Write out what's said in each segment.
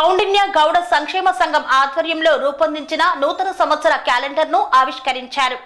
కౌండిన్య గౌడ సంక్షేమ సంఘం ఆధ్వర్యంలో రూపొందించిన నూతన సంవత్సర క్యాలెండర్ను ఆవిష్కరించారు.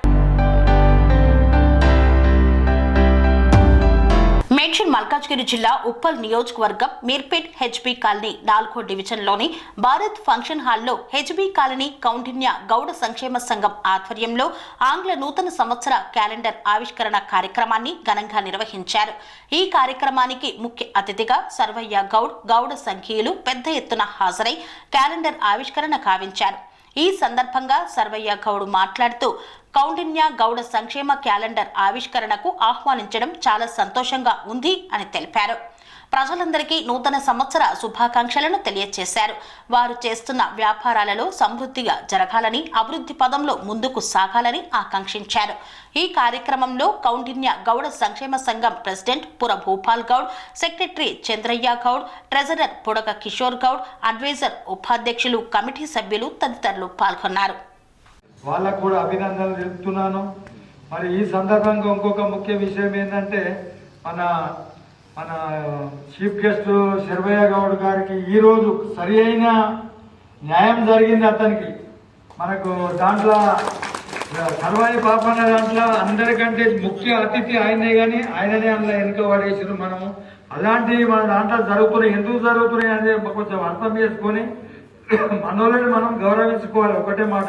మేడ్చల్ మల్కాజ్గిరి జిల్లా ఉప్పల్ నియోజకవర్గం మీర్పేట్ హెచ్బి కాలనీ నాలుగో డివిజన్లోని భారత్ ఫంక్షన్ హాల్లో హెచ్బీ కాలనీ కౌండిన్య గౌడ సంక్షేమ సంఘం ఆధ్వర్యంలో ఆంగ్ల నూతన సంవత్సర క్యాలెండర్ ఆవిష్కరణ కార్యక్రమాన్ని ఘనంగా నిర్వహించారు. ఈ కార్యక్రమానికి ముఖ్య అతిథిగా సర్వయ్య గౌడ్ గౌడ సంఘీయులు పెద్ద ఎత్తున హాజరై క్యాలెండర్ ఆవిష్కరణ కావించారు. ఈ సందర్భంగా సర్వయ్య గౌడ్ మాట్లాడుతూ కౌండిన్య గౌడ సంక్షేమ క్యాలెండర్ ఆవిష్కరణకు ఆహ్వానించడం చాలా సంతోషంగా ఉంది అని తెలిపారు. ప్రజలందరికీ నూతన సంవత్సర శుభాకాంక్షలను తెలియజేశారు వారు చేస్తున్న వ్యాపారాలలో సమృద్ధిగా జరగాలని అభివృద్ధి పదంలో ముందుకు సాగాలని ఆకాంక్షించారు. ఈ కార్యక్రమంలో కౌండిన్య గౌడ సంక్షేమ సంఘం president Pura Bhupal Goud secretary Chandraiah Goud treasurer Pudaka Kishore Goud adviser ఉపాధ్యక్షులు కమిటీ సభ్యులు తదితరులు పాల్గొన్నారు. వాళ్ళకు కూడా అభినందనలు తెలుపుతున్నాను. మరి ఈ సందర్భంగా ఇంకొక ముఖ్య విషయం ఏంటంటే మన మన చీఫ్ గెస్ట్ శర్వయ్య గౌడ్ గారికి ఈరోజు సరి అయిన న్యాయం జరిగింది అతనికి. మనకు దాంట్లో సర్వాయి పాపన్న దాంట్లో అందరికంటే ముఖ్య అతిథి ఆయనే కానీ ఆయననే అందులో వెనుక పడేసారు మనము. అలాంటివి మన దాంట్లో జరుగుతున్నాయి. ఎందుకు జరుగుతున్నాయి అనేది కొంచెం అర్థం చేసుకొని మనోళ్ళని మనం గౌరవించుకోవాలి. ఒకటే మాట.